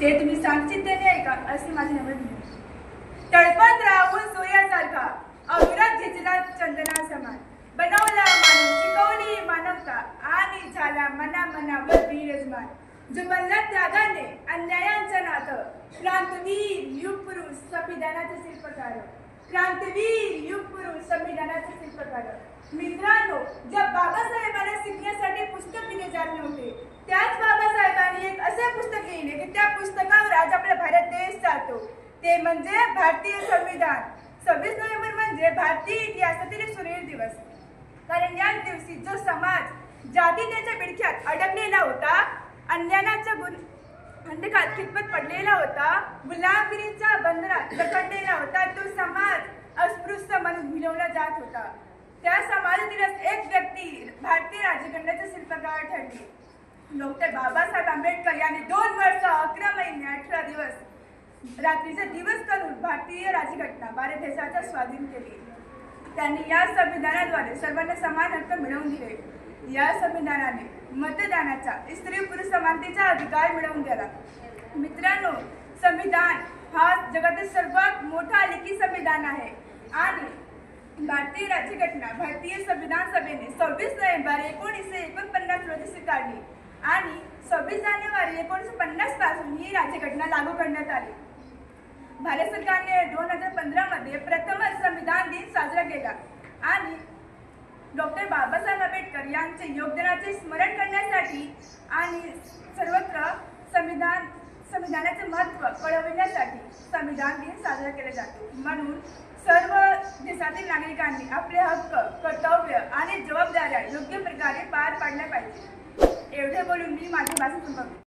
ते तुम्ही सांगचित ते नाही का? असे माझे नम्र विनंती. तळपत राहून सूर्यासारखा अविरत झिजला चंदना समान. बनवला मानव शिकवली मानवता आणि झाला मना मनावर विरजमान. जुमलला त्यागाने अन्यायांचं नातं. क्रांतवीर युग पुरुष संविधानाचे शिल्पकार. क्रांतवीर युग पुरुष संविधानाचे शिल्पकार. मित्रांनो ज्या बाबासाहेबांना शिकण्यासाठी पुस्तक दिले जात नव्हते त्याच बाबासाहेबांनी एक असे पुस्तक लिहिले की त्या पुस्तकावर आज आपला भारत देश चालतो ते म्हणजे भारतीय संविधान. सव्वीस नोव्हेंबर म्हणजे भारतीय इतिहासातील सुनील दिवस. कारण याच दिवशी जो समाज जातीच्या बिडक्यात अडकलेला होता अन्यायाच्या गुण अंधकात खितपत पडलेला होता गुलामगिरीच्या बंधनात जखडलेला होता तो समाज अस्पृश्य म्हणून भिलवला जात होता. त्या समाजातीलच एक व्यक्ती भारतीय राजकारणाचे शिल्पकार ठरली. डॉक्टर बाबासाहेब आंबेडकर यांनी दोन वर्ष अकरा महिने अठरा दिवस रात्रीचे दिवस करून भारतीय राज्यघटना भारत देशाच्या स्वाधीन केली. त्यांनी या संविधानाद्वारे सर्वांना समान हक्क मिळवून दिले. या संविधानाने मतदानाचा स्त्री पुरुष समानतेचा अधिकार मिळवून दिला. मित्रांनो संविधान हा जगातील सर्वात मोठा लेखी संविधान आहे. आणि भारतीय राज्यघटना भारतीय संविधान सभेने सव्वीस नोव्हेंबर एकोणीसशे एकोणपन्नास रोजी स्वीकारली. आणि सव्वीस जानेवारी एकोणीसशे पन्नासपासून ही राज्यघटना लागू करण्यात आली. भारत सरकारने दोन हजार पंधरामध्ये प्रथमच संविधान दिन साजरा केला. आणि डॉक्टर बाबासाहेब आंबेडकर यांचे योगदानाचे स्मरण करण्यासाठी आणि सर्वत्र संविधान संविधानाचे महत्त्व कळविण्यासाठी संविधान दिन साजरा केला जातो. म्हणून सर्व देशातील नागरिकांनी आपले हक्क कर्तव्य आणि जबाबदाऱ्या योग्य प्रकारे पार पाडल्या पाहिजे. एवढे बोलून मी माझी भाषण संपवते.